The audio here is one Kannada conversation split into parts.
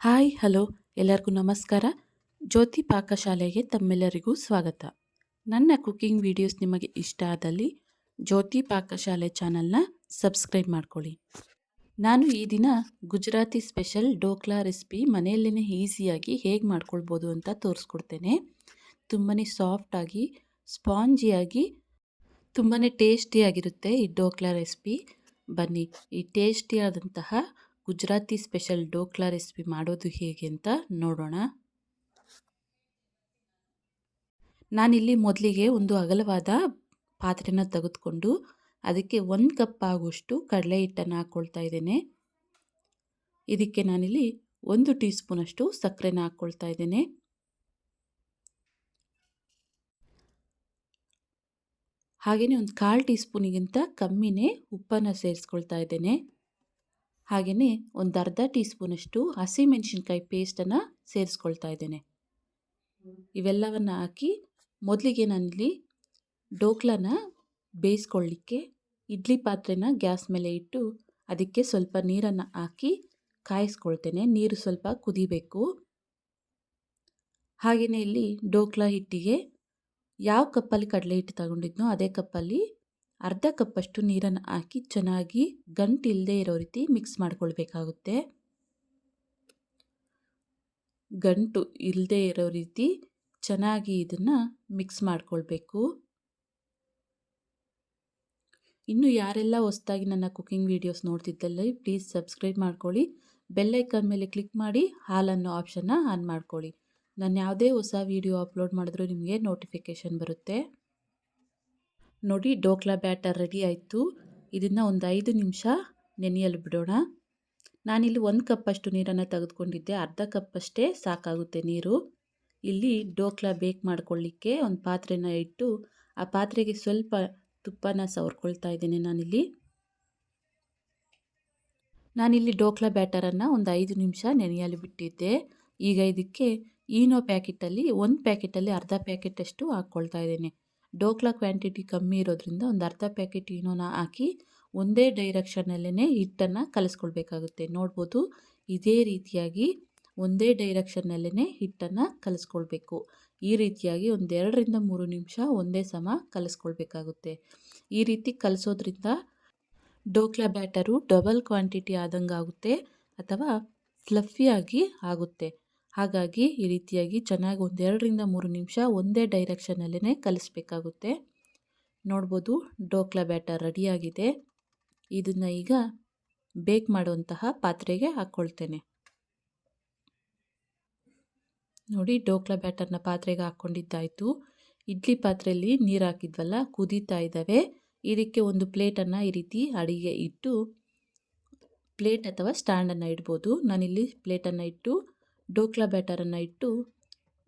Hi, hello. ಎಲ್ಲರಿಗೂ ನಮಸ್ಕಾರ. ಜ್ಯೋತಿ ಪಾಕಶಾಲೆಗೆ ತಮ್ಮೆಲ್ಲರಿಗೂ ಸ್ವಾಗತ. ನನ್ನ ಕುಕಿಂಗ್ ವಿಡಿಯೋಸ್ ನಿಮಗೆ ಇಷ್ಟ ಆದಲ್ಲಿ ಜ್ಯೋತಿ ಪಾಕಶಾಲೆ ಚಾನಲ್ನ ಸಬ್ಸ್ಕ್ರೈಬ್ ಮಾಡ್ಕೊಳ್ಳಿ. ನಾನು ಈ ದಿನ ಗುಜರಾತಿ ಸ್ಪೆಷಲ್ ಡೋಕ್ಲಾ ರೆಸಿಪಿ ಮನೆಯಲ್ಲೇ ಈಸಿಯಾಗಿ ಹೇಗೆ ಮಾಡ್ಕೊಳ್ಬೋದು ಅಂತ ತೋರಿಸ್ಕೊಡ್ತೇನೆ. ತುಂಬಾ ಸಾಫ್ಟಾಗಿ ಸ್ಪಾಂಜಿಯಾಗಿ ತುಂಬಾ ಟೇಸ್ಟಿಯಾಗಿರುತ್ತೆ ಈ ಡೋಕ್ಲಾ ರೆಸಿಪಿ. ಬನ್ನಿ, ಈ ಟೇಸ್ಟಿಯಾದಂತಹ ಗುಜರಾತಿ ಸ್ಪೆಷಲ್ ಡೋಕ್ಲಾ ರೆಸಿಪಿ ಮಾಡೋದು ಹೇಗೆ ಅಂತ ನೋಡೋಣ. ನಾನಿಲ್ಲಿ ಮೊದಲಿಗೆ ಒಂದು ಅಗಲವಾದ ಪಾತ್ರೆನ ತೆಗೆದುಕೊಂಡು ಅದಕ್ಕೆ ಒಂದು ಕಪ್ ಆಗುವಷ್ಟು ಕಡಲೆ ಹಿಟ್ಟನ್ನು ಹಾಕ್ಕೊಳ್ತಾ ಇದ್ದೇನೆ. ಇದಕ್ಕೆ ನಾನಿಲ್ಲಿ ಒಂದು ಟೀ ಸ್ಪೂನಷ್ಟು ಸಕ್ಕರೆನ ಹಾಕ್ಕೊಳ್ತಾ ಇದ್ದೇನೆ. ಹಾಗೆಯೇ ಒಂದು ಕಾಲು ಟೀ ಸ್ಪೂನಿಗಿಂತ ಕಮ್ಮಿನೇ ಉಪ್ಪನ್ನು ಸೇರಿಸ್ಕೊಳ್ತಾ ಇದ್ದೇನೆ. ಹಾಗೆಯೇ ಒಂದು ಅರ್ಧ ಟೀ ಸ್ಪೂನಷ್ಟು ಹಸಿಮೆಣಸಿನ್ಕಾಯಿ ಪೇಸ್ಟನ್ನು ಸೇರಿಸ್ಕೊಳ್ತಾ ಇದ್ದೇನೆ. ಇವೆಲ್ಲವನ್ನು ಹಾಕಿ ಮೊದಲಿಗೆ ನಾನಿಲ್ಲಿ ಡೋಕ್ಲನ ಬೇಯಿಸ್ಕೊಳ್ಳಿಕ್ಕೆ ಇಡ್ಲಿ ಪಾತ್ರೆನ ಗ್ಯಾಸ್ ಮೇಲೆ ಇಟ್ಟು ಅದಕ್ಕೆ ಸ್ವಲ್ಪ ನೀರನ್ನು ಹಾಕಿ ಕಾಯಿಸ್ಕೊಳ್ತೇನೆ. ನೀರು ಸ್ವಲ್ಪ ಕುದಿಬೇಕು. ಹಾಗೆಯೇ ಇಲ್ಲಿ ಡೋಕ್ಲಾ ಹಿಟ್ಟಿಗೆ ಯಾವ ಕಪ್ಪಲ್ಲಿ ಕಡಲೆ ಹಿಟ್ಟು ತಗೊಂಡಿದ್ನೋ ಅದೇ ಕಪ್ಪಲ್ಲಿ ಅರ್ಧ ಕಪ್ಪಷ್ಟು ನೀರನ್ನು ಹಾಕಿ ಚೆನ್ನಾಗಿ ಗಂಟಿಲ್ಲದೆ ಇರೋ ರೀತಿ ಮಿಕ್ಸ್ ಮಾಡ್ಕೊಳ್ಬೇಕಾಗುತ್ತೆ. ಗಂಟು ಇಲ್ಲದೆ ಇರೋ ರೀತಿ ಚೆನ್ನಾಗಿ ಇದನ್ನು ಮಿಕ್ಸ್ ಮಾಡ್ಕೊಳ್ಬೇಕು. ಇನ್ನು ಯಾರೆಲ್ಲ ಹೊಸದಾಗಿ ನನ್ನ ಕುಕ್ಕಿಂಗ್ ವೀಡಿಯೋಸ್ ನೋಡ್ತಿದ್ದಲ್ಲಿ, ಪ್ಲೀಸ್ ಸಬ್ಸ್ಕ್ರೈಬ್ ಮಾಡ್ಕೊಳ್ಳಿ. ಬೆಲ್ಲೈಕನ್ ಮೇಲೆ ಕ್ಲಿಕ್ ಮಾಡಿ ಹಾಲನ್ನೋ ಆಪ್ಷನ್ನ ಆನ್ ಮಾಡ್ಕೊಳ್ಳಿ. ನಾನು ಯಾವುದೇ ಹೊಸ ವೀಡಿಯೋ ಅಪ್ಲೋಡ್ ಮಾಡಿದ್ರೂ ನಿಮಗೆ ನೋಟಿಫಿಕೇಷನ್ ಬರುತ್ತೆ. ನೋಡಿ, ಡೋಕ್ಲಾ ಬ್ಯಾಟರ್ ರೆಡಿ ಆಯಿತು. ಇದನ್ನು ಒಂದು ಐದು ನಿಮಿಷ ನೆನೆಯಲು ಬಿಡೋಣ. ನಾನಿಲ್ಲಿ ಒಂದು ಕಪ್ಪಷ್ಟು ನೀರನ್ನು ತೆಗೆದುಕೊಂಡಿದ್ದೆ. ಅರ್ಧ ಕಪ್ಪಷ್ಟೇ ಸಾಕಾಗುತ್ತೆ ನೀರು. ಇಲ್ಲಿ ಡೋಕ್ಲಾ ಬೇಕ್ ಮಾಡ್ಕೊಳ್ಳಿಕ್ಕೆ ಒಂದು ಪಾತ್ರೆನ ಇಟ್ಟು, ಆ ಪಾತ್ರೆಗೆ ಸ್ವಲ್ಪ ತುಪ್ಪನ ಸವರ್ಕೊಳ್ತಾ ಇದ್ದೇನೆ ನಾನಿಲ್ಲಿ. ನಾನಿಲ್ಲಿ ಡೋಕ್ಲಾ ಬ್ಯಾಟರನ್ನು ಒಂದು ಐದು ನಿಮಿಷ ನೆನೆಯಲು ಬಿಟ್ಟಿದ್ದೆ. ಈಗ ಇದಕ್ಕೆ ಈನೋ ಪ್ಯಾಕೆಟಲ್ಲಿ, ಒಂದು ಪ್ಯಾಕೆಟಲ್ಲಿ ಅರ್ಧ ಪ್ಯಾಕೆಟಷ್ಟು ಹಾಕ್ಕೊಳ್ತಾ ಇದ್ದೇನೆ. ಡೋಕ್ಲಾ ಕ್ವಾಂಟಿಟಿ ಕಮ್ಮಿ ಇರೋದ್ರಿಂದ ಒಂದು ಅರ್ಧ ಪ್ಯಾಕೆಟ್ ಏನೋನ ಹಾಕಿ ಒಂದೇ ಡೈರೆಕ್ಷನಲ್ಲೇ ಹಿಟ್ಟನ್ನು ಕಲಿಸ್ಕೊಳ್ಬೇಕಾಗುತ್ತೆ. ನೋಡ್ಬೋದು ಇದೇ ರೀತಿಯಾಗಿ ಒಂದೇ ಡೈರೆಕ್ಷನ್ನಲ್ಲೇ ಹಿಟ್ಟನ್ನು ಕಲಿಸ್ಕೊಳ್ಬೇಕು. ಈ ರೀತಿಯಾಗಿ ಒಂದೆರಡರಿಂದ ಮೂರು ನಿಮಿಷ ಒಂದೇ ಸಮ ಕಲಿಸ್ಕೊಳ್ಬೇಕಾಗುತ್ತೆ. ಈ ರೀತಿ ಕಲಿಸೋದ್ರಿಂದ ಡೋಕ್ಲಾ ಬ್ಯಾಟರು ಡಬಲ್ ಕ್ವಾಂಟಿಟಿ ಆದಂಗೆ ಆಗುತ್ತೆ ಅಥವಾ ಫ್ಲಫಿಯಾಗಿ ಆಗುತ್ತೆ. ಹಾಗಾಗಿ ಈ ರೀತಿಯಾಗಿ ಚೆನ್ನಾಗಿ ಒಂದೆರಡರಿಂದ ಮೂರು ನಿಮಿಷ ಒಂದೇ ಡೈರೆಕ್ಷನಲ್ಲೇ ಕಲಿಸ್ಬೇಕಾಗುತ್ತೆ. ನೋಡ್ಬೋದು ಡೋಕ್ಲಾ ಬ್ಯಾಟರ್ ರೆಡಿಯಾಗಿದೆ. ಇದನ್ನು ಈಗ ಬೇಕ್ ಮಾಡುವಂತಹ ಪಾತ್ರೆಗೆ ಹಾಕ್ಕೊಳ್ತೇನೆ. ನೋಡಿ ಡೋಕ್ಲಾ ಬ್ಯಾಟರ್ನ ಪಾತ್ರೆಗೆ ಹಾಕ್ಕೊಂಡಿದ್ದಾಯಿತು. ಇಡ್ಲಿ ಪಾತ್ರೆಯಲ್ಲಿ ನೀರು ಹಾಕಿದ್ವಲ್ಲ, ಕುದೀತಾ ಇದ್ದಾವೆ. ಇದಕ್ಕೆ ಒಂದು ಪ್ಲೇಟನ್ನು ಈ ರೀತಿ ಅಡಿಗೆ ಇಟ್ಟು, ಪ್ಲೇಟ್ ಅಥವಾ ಸ್ಟ್ಯಾಂಡನ್ನು ಇಡ್ಬೋದು. ನಾನಿಲ್ಲಿ ಪ್ಲೇಟನ್ನು ಇಟ್ಟು ಡೋಕ್ಲಾ ಬ್ಯಾಟರನ್ನು ಇಟ್ಟು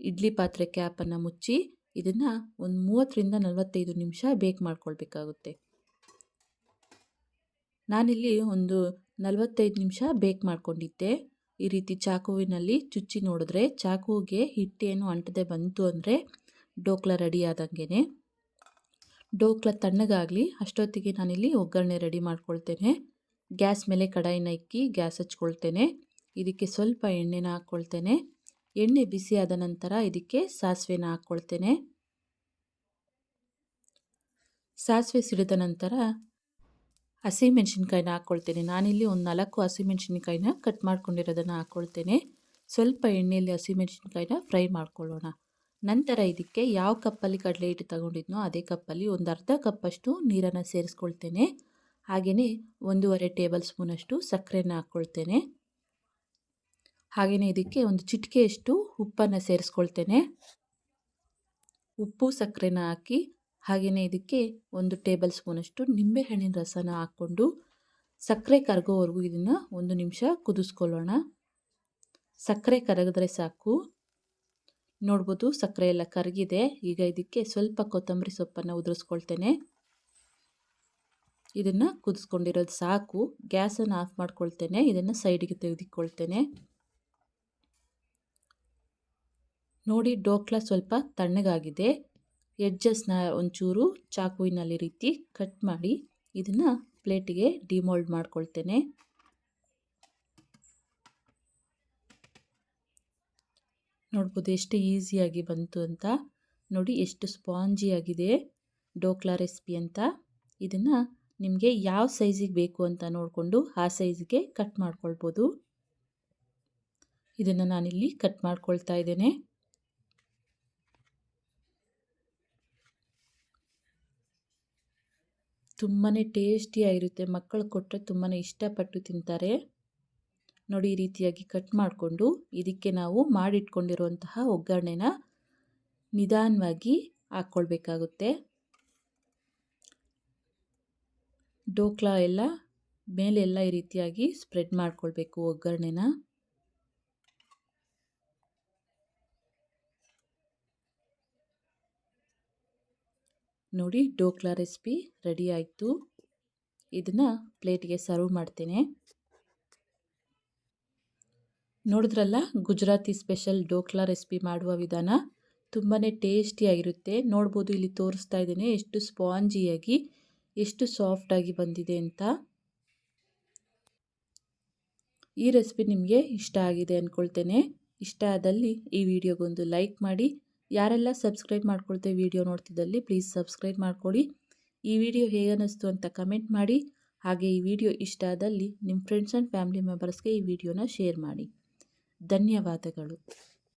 ಇಡ್ಲಿ ಪಾತ್ರೆ ಕ್ಯಾಪನ್ನು ಮುಚ್ಚಿ ಇದನ್ನು ಒಂದು ಮೂವತ್ತರಿಂದ ನಲವತ್ತೈದು ನಿಮಿಷ ಬೇಕ್ ಮಾಡ್ಕೊಳ್ಬೇಕಾಗುತ್ತೆ. ನಾನಿಲ್ಲಿ ಒಂದು ನಲವತ್ತೈದು ನಿಮಿಷ ಬೇಕ್ ಮಾಡ್ಕೊಂಡಿದ್ದೆ. ಈ ರೀತಿ ಚಾಕುವಿನಲ್ಲಿ ಚುಚ್ಚಿ ನೋಡಿದ್ರೆ ಚಾಕುವಿಗೆ ಹಿಟ್ಟೇನು ಅಂಟದೆ ಬಂತು ಅಂದರೆ ಡೋಕ್ಲಾ ರೆಡಿ ಆದಂಗೆ ಡೋಕ್ಲಾ ತಣ್ಣಗಾಗಲಿ ಅಷ್ಟೊತ್ತಿಗೆ ನಾನಿಲ್ಲಿ ಒಗ್ಗರಣೆ ರೆಡಿ ಮಾಡ್ಕೊಳ್ತೇನೆ. ಗ್ಯಾಸ್ ಮೇಲೆ ಕಡಾಯಿನ ಇಕ್ಕಿ ಗ್ಯಾಸ್ ಹಚ್ಕೊಳ್ತೇನೆ. ಇದಕ್ಕೆ ಸ್ವಲ್ಪ ಎಣ್ಣೆನ ಹಾಕ್ಕೊಳ್ತೇನೆ ಎಣ್ಣೆ ಬಿಸಿ ಆದ ನಂತರ ಇದಕ್ಕೆ ಸಾಸಿವೆನ ಹಾಕ್ಕೊಳ್ತೇನೆ ಸಾಸಿವೆ ಸಿಡಿದ ನಂತರ ಹಸಿಮೆಣ್ಸಿನ್ಕಾಯಿನ ಹಾಕ್ಕೊಳ್ತೇನೆ ನಾನಿಲ್ಲಿ ಒಂದು ನಾಲ್ಕು ಹಸಿಮೆಣ್ಸಿನ್ಕಾಯಿನ ಕಟ್ ಮಾಡ್ಕೊಂಡಿರೋದನ್ನು ಹಾಕ್ಕೊಳ್ತೇನೆ ಸ್ವಲ್ಪ ಎಣ್ಣೆಯಲ್ಲಿ ಹಸಿಮೆಣ್ಸಿನ್ಕಾಯಿನ ಫ್ರೈ ಮಾಡ್ಕೊಳ್ಳೋಣ. ನಂತರ ಇದಕ್ಕೆ ಯಾವ ಕಪ್ಪಲ್ಲಿ ಕಡಲೆ ಹಿಟ್ಟು ತಗೊಂಡಿದ್ನೋ ಅದೇ ಕಪ್ಪಲ್ಲಿ ಒಂದು ಅರ್ಧ ಕಪ್ಪಷ್ಟು ನೀರನ್ನು ಸೇರಿಸ್ಕೊಳ್ತೇನೆ. ಹಾಗೆಯೇ ಒಂದೂವರೆ ಟೇಬಲ್ ಸ್ಪೂನಷ್ಟು ಸಕ್ಕರೆನ ಹಾಕ್ಕೊಳ್ತೇನೆ ಹಾಗೆಯೇ ಇದಕ್ಕೆ ಒಂದು ಚಿಟಿಕೆಯಷ್ಟು ಉಪ್ಪನ್ನು ಸೇರಿಸ್ಕೊಳ್ತೇನೆ. ಉಪ್ಪು ಸಕ್ಕರೆನ ಹಾಕಿ ಹಾಗೆಯೇ ಇದಕ್ಕೆ ಒಂದು ಟೇಬಲ್ ಸ್ಪೂನಷ್ಟು ನಿಂಬೆಹಣ್ಣಿನ ರಸನ ಹಾಕ್ಕೊಂಡು ಸಕ್ಕರೆ ಕರಗೋವರೆಗೂ ಇದನ್ನು ಒಂದು ನಿಮಿಷ ಕುದಿಸ್ಕೊಳ್ಳೋಣ. ಸಕ್ಕರೆ ಕರಗಿದ್ರೆ ಸಾಕು. ನೋಡ್ಬೋದು ಸಕ್ಕರೆ ಎಲ್ಲ ಕರಗಿದೆ. ಈಗ ಇದಕ್ಕೆ ಸ್ವಲ್ಪ ಕೊತ್ತಂಬರಿ ಸೊಪ್ಪನ್ನು ಉದುರಿಸ್ಕೊಳ್ತೇನೆ. ಇದನ್ನು ಕುದಿಸ್ಕೊಂಡಿರೋದು ಸಾಕು. ಗ್ಯಾಸನ್ನು ಆಫ್ ಮಾಡ್ಕೊಳ್ತೇನೆ. ಇದನ್ನು ಸೈಡಿಗೆ ತೆಗೆದುಕೊಳ್ತೇನೆ. ನೋಡಿ, ಡೋಕ್ಲಾ ಸ್ವಲ್ಪ ತಣ್ಣಗಾಗಿದೆ. ಎಡ್ಜಸ್ನ ಒಂಚೂರು ಚಾಕುವಿನಲ್ಲಿ ರೀತಿ ಕಟ್ ಮಾಡಿ ಇದನ್ನು ಪ್ಲೇಟಿಗೆ ಡಿಮೋಲ್ಡ್ ಮಾಡ್ಕೊಳ್ತೇನೆ. ನೋಡ್ಬೋದು ಎಷ್ಟು ಈಸಿಯಾಗಿ ಬಂತು ಅಂತ. ನೋಡಿ, ಎಷ್ಟು ಸ್ಪಾಂಜಿಯಾಗಿದೆ ಡೋಕ್ಲಾ ರೆಸಿಪಿ ಅಂತ. ಇದನ್ನು ನಿಮಗೆ ಯಾವ ಸೈಜಿಗೆ ಬೇಕು ಅಂತ ನೋಡಿಕೊಂಡು ಆ ಸೈಜಿಗೆ ಕಟ್ ಮಾಡ್ಕೊಳ್ಬೋದು. ಇದನ್ನು ನಾನಿಲ್ಲಿ ಕಟ್ ಮಾಡ್ಕೊಳ್ತಾ ಇದ್ದೇನೆ. ತುಂಬಾ ಟೇಸ್ಟಿಯಾಗಿರುತ್ತೆ. ಮಕ್ಕಳು ಕೊಟ್ಟರೆ ತುಂಬಾ ಇಷ್ಟಪಟ್ಟು ತಿಂತಾರೆ. ನೋಡಿ, ಈ ರೀತಿಯಾಗಿ ಕಟ್ ಮಾಡಿಕೊಂಡು ಇದಕ್ಕೆ ನಾವು ಮಾಡಿಟ್ಕೊಂಡಿರುವಂತಹ ಒಗ್ಗರಣೆನ ನಿಧಾನವಾಗಿ ಹಾಕ್ಕೊಳ್ಬೇಕಾಗುತ್ತೆ. ಡೋಕ್ಲಾ ಎಲ್ಲ, ಮೇಲೆಲ್ಲ ಈ ರೀತಿಯಾಗಿ ಸ್ಪ್ರೆಡ್ ಮಾಡ್ಕೊಳ್ಬೇಕು ಒಗ್ಗರಣೆನ. ನೋಡಿ, ಡೋಕ್ಲಾ ರೆಸಿಪಿ ರೆಡಿ ಆಯಿತು. ಇದನ್ನು ಪ್ಲೇಟಿಗೆ ಸರ್ವ್ ಮಾಡ್ತೇನೆ. ನೋಡಿದ್ರಲ್ಲ, ಗುಜರಾತಿ ಸ್ಪೆಷಲ್ ಡೋಕ್ಲಾ ರೆಸಿಪಿ ಮಾಡುವ ವಿಧಾನ? ತುಂಬಾ ಟೇಸ್ಟಿಯಾಗಿರುತ್ತೆ. ನೋಡ್ಬೋದು, ಇಲ್ಲಿ ತೋರಿಸ್ತಾ ಇದ್ದೇನೆ, ಎಷ್ಟು ಸ್ಪಾಂಜಿಯಾಗಿ, ಎಷ್ಟು ಸಾಫ್ಟಾಗಿ ಬಂದಿದೆ ಅಂತ. ಈ ರೆಸಿಪಿ ನಿಮಗೆ ಇಷ್ಟ ಆಗಿದೆ ಅಂದ್ಕೊಳ್ತೇನೆ ಇಷ್ಟ ಆದಲ್ಲಿ ಈ ವಿಡಿಯೋಗೊಂದು ಲೈಕ್ ಮಾಡಿ ಯಾರೆಲ್ಲ ಸಬ್ಸ್ಕ್ರೈಬ್ ಮಾಡ್ಕೊಳ್ತೇವೆ ವಿಡಿಯೋ ನೋಡ್ತಿದ್ದಲ್ಲಿ ಪ್ಲೀಸ್ ಸಬ್ಸ್ಕ್ರೈಬ್ ಮಾಡ್ಕೊಳ್ಳಿ ಈ ವಿಡಿಯೋ ಹೇಗೆ ಅನ್ನಿಸ್ತು ಅಂತ ಕಮೆಂಟ್ ಮಾಡಿ. ಹಾಗೆ ಈ ವಿಡಿಯೋ ಇಷ್ಟ ಆದಲ್ಲಿ ನಿಮ್ಮ ಫ್ರೆಂಡ್ಸ್ ಆ್ಯಂಡ್ ಫ್ಯಾಮಿಲಿ ಮೆಂಬರ್ಸ್ಗೆ ಈ ವಿಡಿಯೋನ ಶೇರ್ ಮಾಡಿ. ಧನ್ಯವಾದಗಳು.